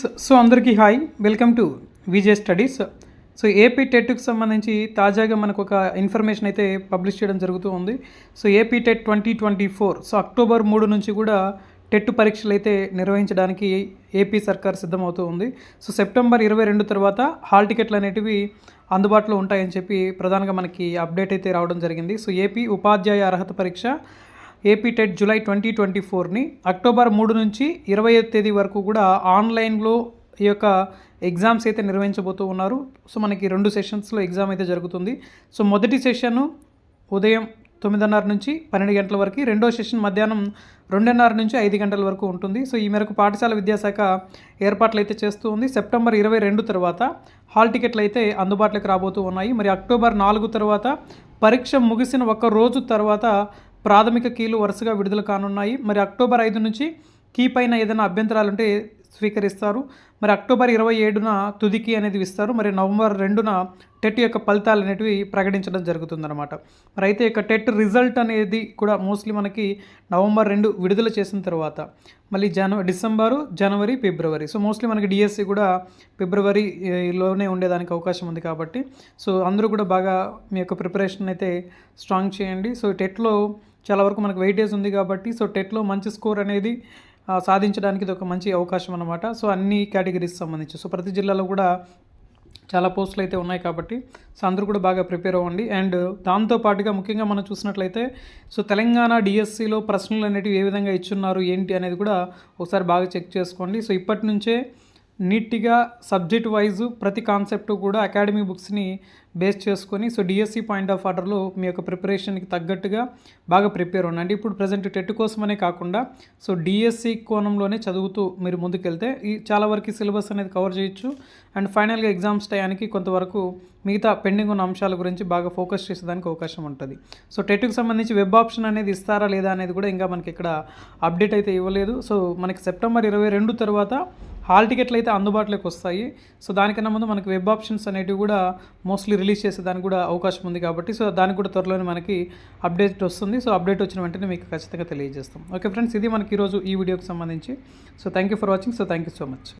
So అందరికీ hi welcome to VJ studies so AP టెట్కి సంబంధించి తాజాగా మనకు ఒక ఇన్ఫర్మేషన్ అయితే పబ్లిష్ చేయడం జరుగుతూ ఉంది. So AP TET twenty twenty four so October మూడు నుంచి కూడా టెట్ పరీక్షలు అయితే నిర్వహించడానికి ఏపీ సర్కార్ సిద్ధమవుతూ ఉంది. సో సెప్టెంబర్ ఇరవై రెండు తర్వాత హాల్ టికెట్లు అనేటివి అందుబాటులో ఉంటాయని చెప్పి ప్రధానంగా మనకి అప్డేట్ అయితే రావడం జరిగింది. సో ఏపీ ఉపాధ్యాయ అర్హత పరీక్ష AP TET July twenty twenty ఫోర్ని October మూడు నుంచి ఇరవై తేదీ వరకు కూడా ఆన్లైన్లో ఈ యొక్క ఎగ్జామ్స్ అయితే నిర్వహించబోతూ ఉన్నారు. సో మనకి రెండు సెషన్స్లో ఎగ్జామ్ అయితే జరుగుతుంది. సో మొదటి సెషన్ ఉదయం తొమ్మిదిన్నర నుంచి పన్నెండు గంటల వరకు రెండో సెషన్ మధ్యాహ్నం రెండున్నర నుంచి ఐదు గంటల వరకు ఉంటుంది. సో ఈ మేరకు పాఠశాల విద్యాశాఖ ఏర్పాట్లు అయితే చేస్తూ ఉంది. సెప్టెంబర్ ఇరవై రెండు తర్వాత హాల్ టికెట్లు అయితే అందుబాటులోకి రాబోతూ ఉన్నాయి. మరి అక్టోబర్ నాలుగు తర్వాత పరీక్ష ముగిసిన ఒక రోజు తర్వాత ప్రాథమిక కీలు వరుసగా విడుదల కానున్నాయి. మరి అక్టోబర్ ఐదు నుంచి కీ పైన ఏదైనా అభ్యంతరాలు ఉంటే స్వీకరిస్తారు. మరి అక్టోబర్ ఇరవై ఏడున తుదికి అనేది ఇస్తారు. మరి నవంబర్ రెండున టెట్ యొక్క ఫలితాలు అనేటివి ప్రకటించడం జరుగుతుందన్నమాట. మరి అయితే యొక్క టెట్ రిజల్ట్ అనేది కూడా మోస్ట్లీ మనకి నవంబర్ రెండు విడుదల చేసిన తర్వాత మళ్ళీ జనవరి డిసెంబరు జనవరి ఫిబ్రవరి. సో మోస్ట్లీ మనకి డిఎస్సి కూడా ఫిబ్రవరిలోనే ఉండేదానికి అవకాశం ఉంది కాబట్టి. సో అందరూ కూడా బాగా మీ యొక్క ప్రిపరేషన్ అయితే స్ట్రాంగ్ చేయండి. సో టెట్లో చాలా వరకు మనకు వెయిటేజ్ ఉంది కాబట్టి సో టెట్లో మంచి స్కోర్ అనేది సాధించడానికి ఇది ఒక మంచి అవకాశం అనమాట సో అన్ని కేటగిరీస్ సంబంధించి. సో ప్రతి జిల్లాలో కూడా చాలా పోస్టులు అయితే ఉన్నాయి కాబట్టి సో అందరూ కూడా బాగా ప్రిపేర్ అవ్వండి. అండ్ దాంతో పాటుగా ముఖ్యంగా మనం చూసినట్లయితే సో తెలంగాణ డిఎస్సిలో ప్రశ్నలు అనేటివి ఏ విధంగా ఇచ్చున్నారు ఏంటి అనేది కూడా ఒకసారి బాగా చెక్ చేసుకోండి. సో ఇప్పటి నుంచే నీట్గా సబ్జెక్ట్ వైజ్ ప్రతి కాన్సెప్ట్ కూడా అకాడమీ బుక్స్ని బేస్ చేసుకొని సో డిఎస్సి పాయింట్ ఆఫ్ ఆర్డర్లో మీ యొక్క ప్రిపరేషన్కి తగ్గట్టుగా బాగా ప్రిపేర్ ఉండండి. ఇప్పుడు ప్రజెంట్ టెట్ కోసమనే కాకుండా సో డిఎస్సి కోణంలోనే చదువుతూ మీరు ముందుకెళ్తే ఈ చాలా వరకు సిలబస్ అనేది కవర్ చేయొచ్చు. అండ్ ఫైనల్గా ఎగ్జామ్స్ టయానికి కొంతవరకు మిగతా పెండింగ్ ఉన్న అంశాల గురించి బాగా ఫోకస్ చేసేదానికి అవకాశం ఉంటుంది. సో టెట్కి సంబంధించి వెబ్ ఆప్షన్ అనేది ఇస్తారా లేదా అనేది కూడా ఇంకా మనకి ఇక్కడ అప్డేట్ అయితే ఇవ్వలేదు. సో మనకి సెప్టెంబర్ ఇరవై రెండు తర్వాత హాల్ టికెట్లు అయితే అందుబాటులోకి వస్తాయి. సో దానికన్నా ముందు మనకి వెబ్ ఆప్షన్స్ అనేటివి కూడా మోస్ట్లీ రిలీజ్ చేసే దానికి కూడా అవకాశం ఉంది కాబట్టి సో దానికి కూడా త్వరలోనే మనకి అప్డేట్ వస్తుంది. సో అప్డేట్ వచ్చిన వెంటనే మీకు ఖచ్చితంగా తెలియజేస్తాం. ఓకే ఫ్రెండ్స్ ఇది మనకి ఈరోజు ఈ వీడియోకి సంబంధించి. So thank you for watching. So thank you so much.